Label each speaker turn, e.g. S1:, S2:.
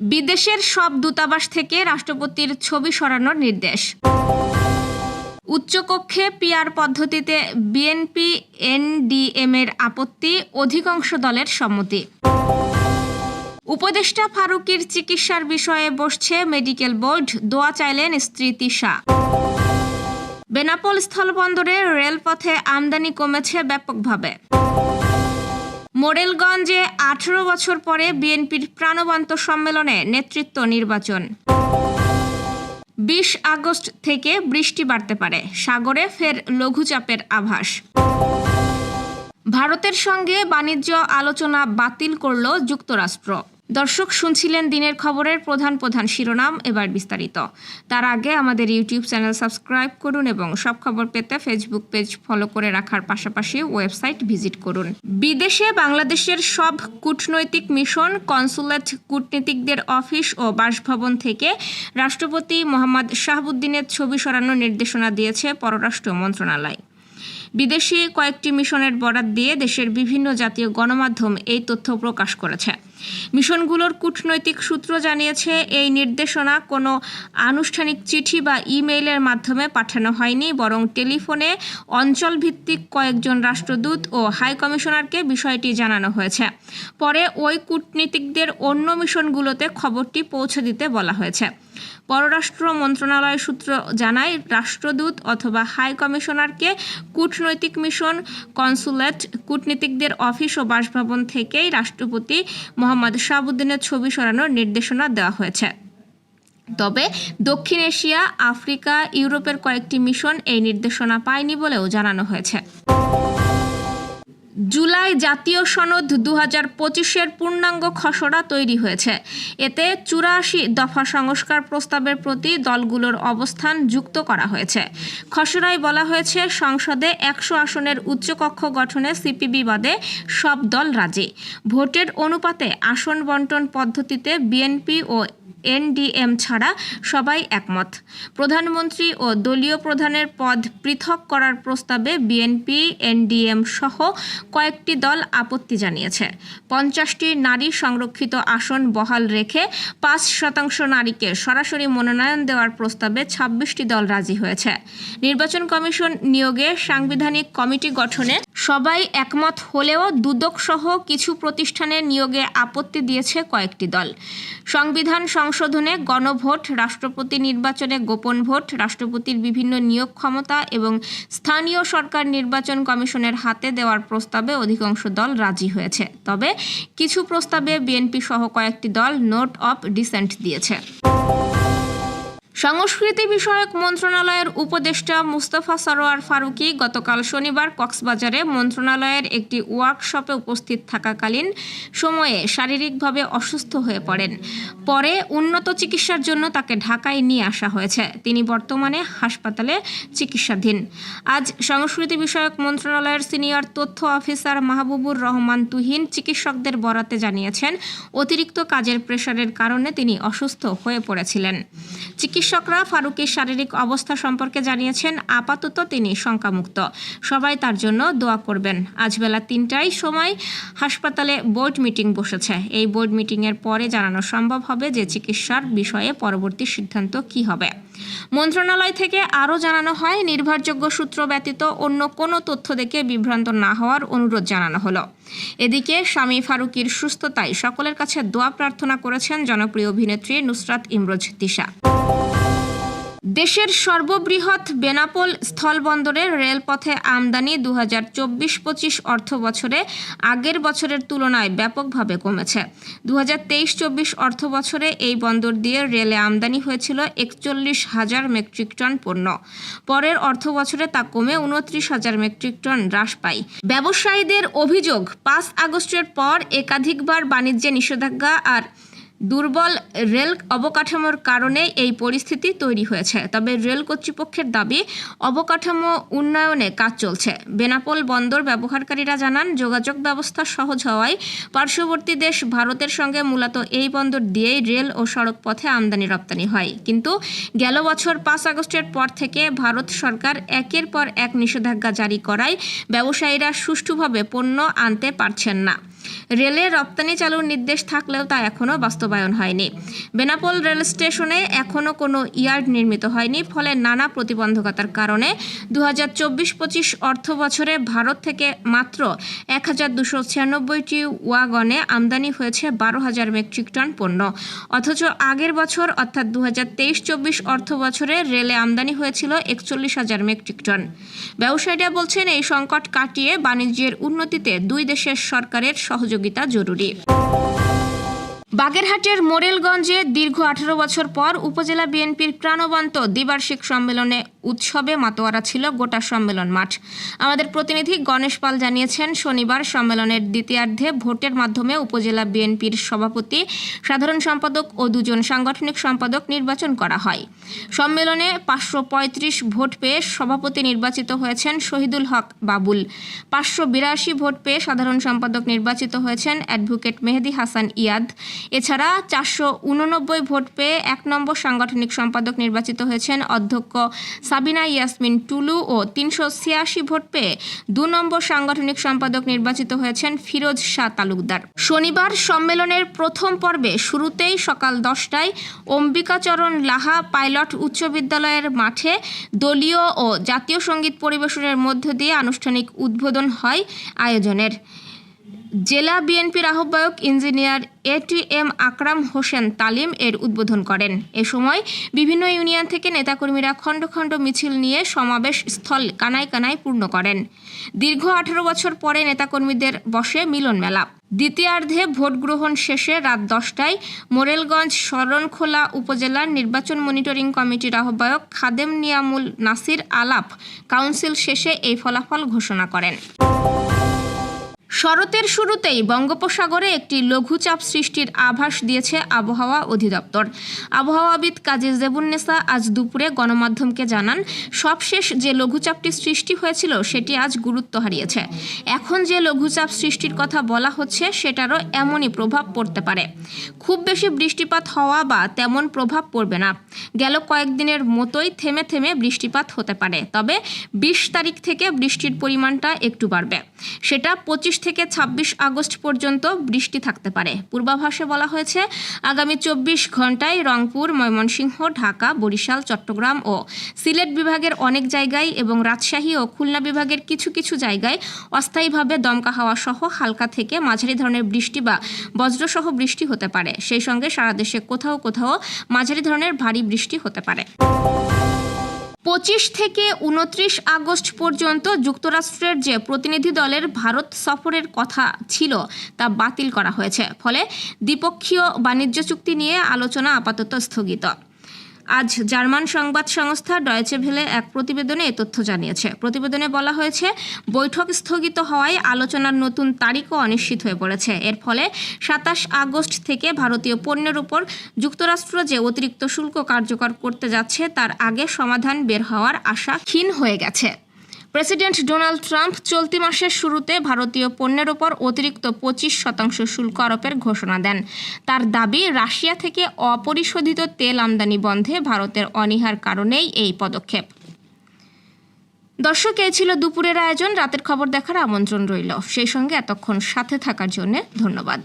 S1: বিদেশের সব দূতাবাস থেকে রাষ্ট্রপতির ছবি সরানোর নির্দেশ। উচ্চকক্ষে পিয়ার পদ্ধতিতে বিএনপি এনডিএম এর আপত্তি অধিকাংশ দলের সম্মতি। উপদেষ্টা ফারুকির চিকিৎসার বিষয়ে বসছে মেডিকেল বোর্ড, দোয়া চাইলেন স্ত্রী তিশা। বেনাপোল স্থলবন্দরে রেলপথে আমদানি কমেছে ব্যাপকভাবে। মোরেলগঞ্জে আঠেরো বছর পরে বিএনপির প্রাণবন্ত সম্মেলনে নেতৃত্ব নির্বাচন। বিশ আগস্ট থেকে বৃষ্টি বাড়তে পারে, সাগরে ফের লঘুচাপের আভাস। ভারতের সঙ্গে বাণিজ্য আলোচনা বাতিল করল যুক্তরাষ্ট্র। দর্শক শুনছিলেন দিনের খবরের প্রধান প্রধান শিরোনাম এবার বিস্তারিত। তার আগে আমাদের ইউটিউব চ্যানেল সাবস্ক্রাইব করুন এবং সব খবর পেতে ফেসবুক পেজ ফলো করে রাখার পাশাপাশি ওয়েবসাইট ভিজিট করুন। বিদেশে বাংলাদেশের সব কূটনৈতিক মিশন, কনসুলেট কূটনীতিকদের অফিস ও বাসভবন থেকে রাষ্ট্রপতি মোহাম্মদ শাহাবুদ্দিনের ছবি সরানোর নির্দেশনা দিয়েছে পররাষ্ট্র মন্ত্রণালয়। বিদেশি কয়েকটি মিশনের বরাত দিয়ে দেশের বিভিন্ন জাতীয় গণমাধ্যম এই তথ্য প্রকাশ করেছে। মিশনগুলোর কূটনৈতিক সূত্র জানিয়েছে, এই নির্দেশনা কোনো আনুষ্ঠানিক চিঠি বা ইমেইলের মাধ্যমে পাঠানো হয়নি, বরং টেলিফোনে অঞ্চলভিত্তিক কয়েকজন রাষ্ট্রদূত ও হাই কমিশনারকে বিষয়টি জানানো হয়েছে। পরে ওই কূটনীতিকদের অন্য মিশনগুলোতে খবরটি পৌঁছে দিতে বলা হয়েছে। পররাষ্ট্র মন্ত্রণালয় সূত্র জানায়, রাষ্ট্রদূত অথবা হাই কমিশনারকে কূটনৈতিক মিশন কনসুলেট কূটনীতিকদের অফিস ও বাসভবন থেকেই রাষ্ট্রপতি মোহাম্মদ শাহাবুদ্দিনের ছবি সরানোর নির্দেশনা দেওয়া হয়েছে। তবে দক্ষিণ এশিয়া, আফ্রিকা, ইউরোপের কয়েকটি মিশন এই নির্দেশনা পায়নি বলেও জানানো হয়েছে। জুলাই জাতীয় সনদ দু হাজার পঁচিশের পূর্ণাঙ্গ খসড়া তৈরি হয়েছে। এতে চুরাশি দফা সংস্কার প্রস্তাবের প্রতি দলগুলোর অবস্থান যুক্ত করা হয়েছে। খসড়ায় বলা হয়েছে, সংসদে একশো আসনের উচ্চকক্ষ গঠনে সিপিবি বাদে সব দল রাজি। ভোটের অনুপাতে আসন বন্টন পদ্ধতিতে বিএনপি ও এনডিএম ছাড়া সবাই একমত। প্রধানমন্ত্রী ও দলীয় প্রধানের পদ পৃথক করার প্রস্তাবে বিএনপি, এনডিএম সহ কয়েকটি দল আপত্তি জানিয়েছে। পঞ্চাশটি নারী সংরক্ষিত আসন বহাল রেখে পাঁচ শতাংশ নারীকে সরাসরি মনোনয়ন দেওয়ার প্রস্তাবে ছাব্বিশটি দল রাজি হয়েছে। নির্বাচন কমিশন নিয়োগে সাংবিধানিক কমিটি গঠনে সবাই একমত হলেও দুদক সহ কিছু প্রতিষ্ঠানের নিয়োগে আপত্তি দিয়েছে কয়েকটি দল। সংবিধান সংশোধনে গণভোট, রাষ্ট্রপতি নির্বাচনে গোপন ভোট, রাষ্ট্রপতির বিভিন্ন নিয়োগ ক্ষমতা এবং স্থানীয় সরকার নির্বাচন কমিশনের হাতে দেওয়ার প্রস্তাবে অধিকাংশ দল রাজি হয়েছে। তবে কিছু প্রস্তাবে বিএনপি সহ কয়েকটি দল নোট অফ ডিসেন্ট দিয়েছে। সংস্কৃতি বিষয়ক মন্ত্রণালয়ের উপদেষ্টা মুস্তফা সরোয়ার ফারুকি গতকাল শনিবার কক্সবাজারে মন্ত্রণালয়ের একটি ওয়ার্কশপে উপস্থিত থাকাকালীন সময়ে শারীরিকভাবে অসুস্থ হয়ে পড়েন। পরে উন্নত চিকিৎসার জন্য তাকে ঢাকায় নিয়ে আসা হয়েছে। তিনি বর্তমানে হাসপাতালে চিকিৎসাধীন। আজ সংস্কৃতি বিষয়ক মন্ত্রণালয়ের সিনিয়র তথ্য অফিসার মাহবুবুর রহমান তুহিন চিকিৎসকদের বরাতে জানিয়েছেন, অতিরিক্ত কাজের প্রেশারের কারণে তিনি অসুস্থ হয়ে পড়েছিলেন। চিকিৎসকরা ফারুকের শারীরিক অবস্থা সম্পর্কে জানিয়েছেন, আপাতত তিনি শঙ্কামুক্ত। সবাই তার জন্য দোয়া করবেন। আজ বেলা তিনটায় সময় হাসপাতালে বোর্ড মিটিং বসেছে। এই বোর্ড মিটিংয়ের পরে জানানো সম্ভব হবে যে চিকিৎসার বিষয়ে পরবর্তী সিদ্ধান্ত কি হবে। মন্ত্রণালয় থেকে আরও জানানো হয়, নির্ভরযোগ্য সূত্র ব্যতীত অন্য কোনো তথ্য দেখে বিভ্রান্ত না হওয়ার অনুরোধ জানানো হলো। এদিকে স্বামী ফারুকির সুস্থতায় সকলের কাছে দোয়া প্রার্থনা করেছেন জনপ্রিয় অভিনেত্রী নুসরাত ইমরোজ তিশা। দেশের সর্ববৃহৎ বেনাপোল স্থলবন্দরে রেলপথে আমদানি দু হাজার চব্বিশ পঁচিশ অর্থ বছরে আগের বছরের তুলনায় ব্যাপকভাবে কমেছে। দু হাজার তেইশ চব্বিশ অর্থ বছরে এই বন্দর দিয়ে রেলে আমদানি হয়েছিল একচল্লিশ হাজার মেট্রিক টন পণ্য। পরের অর্থ বছরে তা কমে উনত্রিশ হাজার মেট্রিক টন হ্রাস পায়। ব্যবসায়ীদের অভিযোগ, পাঁচ আগস্টের পর একাধিকবার বাণিজ্যে নিষেধাজ্ঞা আর দুর্বল রেল অবকাঠামোর কারণে এই পরিস্থিতি তৈরি হয়েছে। তবে রেল কর্তৃপক্ষের দাবি, অবকাঠামো উন্নয়নে কাজ চলছে। বেনাপোল বন্দর ব্যবহারকারীরা জানান, যোগাযোগ ব্যবস্থা সহজ হওয়ায় পার্শ্ববর্তী দেশ ভারতের সঙ্গে মূলত এই বন্দর দিয়েই রেল ও সড়ক পথে আমদানি রপ্তানি হয়। কিন্তু গেল বছর পাঁচ আগস্টের পর থেকে ভারত সরকার একের পর এক নিষেধাজ্ঞা জারি করায় ব্যবসায়ীরা সুষ্ঠুভাবে পণ্য আনতে পারছেন না। রেলে রপ্তানি চালুর নির্দেশ থাকলেও তা এখনও বাস্তবায়ন হয়নি। বেনাপোল রেল স্টেশনে এখনও কোনো ইয়ার্ড নির্মিত হয়নি, ফলে নানা প্রতিবন্ধকতার কারণে দু হাজার অর্থ বছরে ভারত থেকে মাত্র এক হাজার দুশো ছিয়ানব্বইটি ওয়াগনে আমদানি হয়েছে বারো হাজার মেট্রিক টন পণ্য। অথচ আগের বছর, অর্থাৎ দু হাজার অর্থ বছরে রেলে আমদানি হয়েছিল একচল্লিশ হাজার মেট্রিক টন। ব্যবসায়ীরা বলছেন, এই সংকট কাটিয়ে বাণিজ্যের উন্নতিতে দুই দেশের সরকারের সহযোগিতা জরুরি। বাগেরহাটের মোরেলগঞ্জে দীর্ঘ আঠারো বছর পর উপজেলা বিএনপির প্রাণবন্ত দ্বিবার্ষিক সম্মেলনে উৎসবে মাতোয়ারা ছিল গোটা সম্মেলন মাঠ। আমাদের প্রতিনিধি গণেশ পাল জানিয়েছেন, শনিবার সম্মেলনের দ্বিতীয়ার্ধে ভোটের মাধ্যমে উপজেলা বিএনপির সভাপতি, সাধারণ সম্পাদক ও দুজন সাংগঠনিক সম্পাদক নির্বাচন করা হয়। সম্মেলনে পাঁচশো পঁয়ত্রিশ ভোট পেয়ে সভাপতি নির্বাচিত হয়েছেন শহীদুল হক বাবুল। পাঁচশো বিরাশি ভোট পেয়ে সাধারণ সম্পাদক নির্বাচিত হয়েছেন অ্যাডভোকেট মেহেদি হাসান ইয়াদ। এছাড়া চারশো উননব্বই ভোট পেয়ে এক নম্বর সাংগঠনিক সম্পাদক নির্বাচিত হয়েছেন অধ্যক্ষ সাবিনা ইয়াসমিন টুলু ও তিনশো ছিয়াশি ভোট পেয়ে দু নম্বর সাংগঠনিক সম্পাদক নির্বাচিত হয়েছেন ফিরোজ শাহ তালুকদার। শনিবার সম্মেলনের প্রথম পর্বে শুরুতেই সকাল দশটায় অম্বিকাচরণ লাহা পাইলট উচ্চ বিদ্যালয়ের মাঠে দলীয় ও জাতীয় সংগীত পরিবেশনের মধ্য দিয়ে আনুষ্ঠানিক উদ্বোধন হয় আয়োজনের। জেলা বিএনপির আহ্বায়ক engineer A T M Akram Hossain তালিম এর উদ্বোধন করেন। এ সময় বিভিন্ন ইউনিয়ন থেকে নেতাকর্মীরা খণ্ড খণ্ড মিছিল নিয়ে সমাবেশ স্থল কানায় কানায় পূর্ণ করেন। দীর্ঘ আঠারো বছর পরে নেতাকর্মীদের বসে মিলন মেলা। দ্বিতীয়ার্ধে ভোট গ্রহণ শেষে রাত দশটায় মোরেলগঞ্জ শরণখোলা উপজেলার নির্বাচন মনিটরিং কমিটির আহ্বায়ক খাদেম নিয়ামুল নাসির আলাপ কাউন্সিল শেষে এই ফলাফল ঘোষণা করেন। শরতের শুরুতেই বঙ্গোপসাগরে একটি লঘুচাপ সৃষ্টির আভাস দিয়েছে আবহাওয়া অধিদপ্তর। আবহাওয়াবিদ কাজী জেবুন্নেসা আজ দুপুরে গণমাধ্যমকে জানান, সবশেষ যে লঘুচাপটি সৃষ্টি হয়েছিল সেটি আজ গুরুত্ব হারিয়েছে। এখন যে লঘুচাপ সৃষ্টির কথা বলা হচ্ছে, সেটারও এমনই প্রভাব পড়তে পারে। খুব বেশি বৃষ্টিপাত হওয়া বা তেমন প্রভাব পড়বে না। গেল কয়েকদিনের মতোই থেমে থেমে বৃষ্টিপাত হতে পারে। তবে বিশ তারিখ থেকে বৃষ্টির পরিমাণটা একটু বাড়বে। সেটা পঁচিশ থেকে ছাব্বিশ আগস্ট পর্যন্ত বৃষ্টি থাকতে পারে। পূর্বাভাসে বলা হয়েছে, আগামী চব্বিশ ঘন্টায় রংপুর, ময়মনসিংহ, ঢাকা, বরিশাল, চট্টগ্রাম ও সিলেট বিভাগের অনেক জায়গায় এবং রাজশাহী ও খুলনা বিভাগের কিছু কিছু জায়গায় অস্থায়ীভাবে দমকা হাওয়া সহ হালকা থেকে মাঝারি ধরনের বৃষ্টি বা বজ্রসহ বৃষ্টি হতে পারে। সেই সঙ্গে সারা দেশে কোথাও কোথাও মাঝারি ধরনের ভারী বৃষ্টি হতে পারে। পঁচিশ থেকে উনত্রিশ আগস্ট পর্যন্ত যুক্তরাষ্ট্রের যে প্রতিনিধি দলের ভারত সফরের কথা ছিল তা বাতিল করা হয়েছে। ফলে দ্বিপক্ষীয় বাণিজ্য চুক্তি নিয়ে আলোচনা আপাতত স্থগিত। আজ জার্মান সংবাদ সংস্থা ডয়েচে ভেলে এক প্রতিবেদনে এ তথ্য জানিয়েছে। প্রতিবেদনে বলা হয়েছে, বৈঠক স্থগিত হওয়ায় আলোচনার নতুন তারিখও অনিশ্চিত হয়ে পড়েছে। এর ফলে সাতাশ আগস্ট থেকে ভারতীয় পণ্যের উপর যুক্তরাষ্ট্র যে অতিরিক্ত শুল্ক কার্যকর করতে যাচ্ছে, তার আগে সমাধান বের হওয়ার আশা ক্ষীণ হয়ে গেছে। প্রেসিডেন্ট ডোনাল্ড ট্রাম্প চলতি মাসের শুরুতে ভারতীয় পণ্যের ওপর অতিরিক্ত পঁচিশ শতাংশ শুল্ক আরোপের ঘোষণা দেন। তার দাবি, রাশিয়া থেকে অপরিশোধিত তেল আমদানি বন্ধে ভারতের অনীহার কারণেই এই পদক্ষেপ। দর্শক এই ছিল দুপুরের আয়োজন। রাতের খবর দেখার আমন্ত্রণ রইল। সেই সঙ্গে এতক্ষণ সাথে থাকার জন্য ধন্যবাদ।